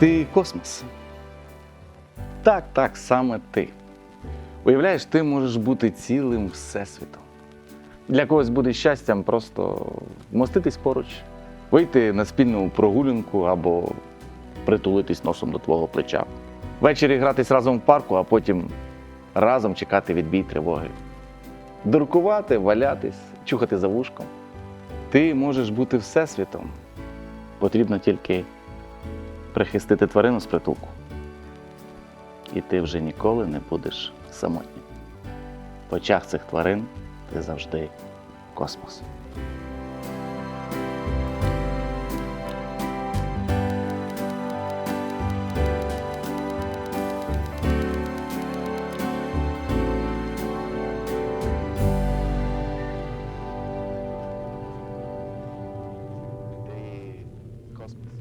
Ти космос. Так, так, саме ти. Уявляєш, ти можеш бути цілим всесвітом. Для когось буде щастям просто вмоститись поруч, вийти на спільну прогулянку або притулитись носом до твого плеча. Ввечері гратись разом в парку, а потім разом чекати відбій тривоги. Дуркувати, валятись, чухати за вушком. Ти можеш бути всесвітом. Потрібно тільки прихистити тварину з притулку. І ти вже ніколи не будеш самотнім. В очах цих тварин ти завжди космос. Космос.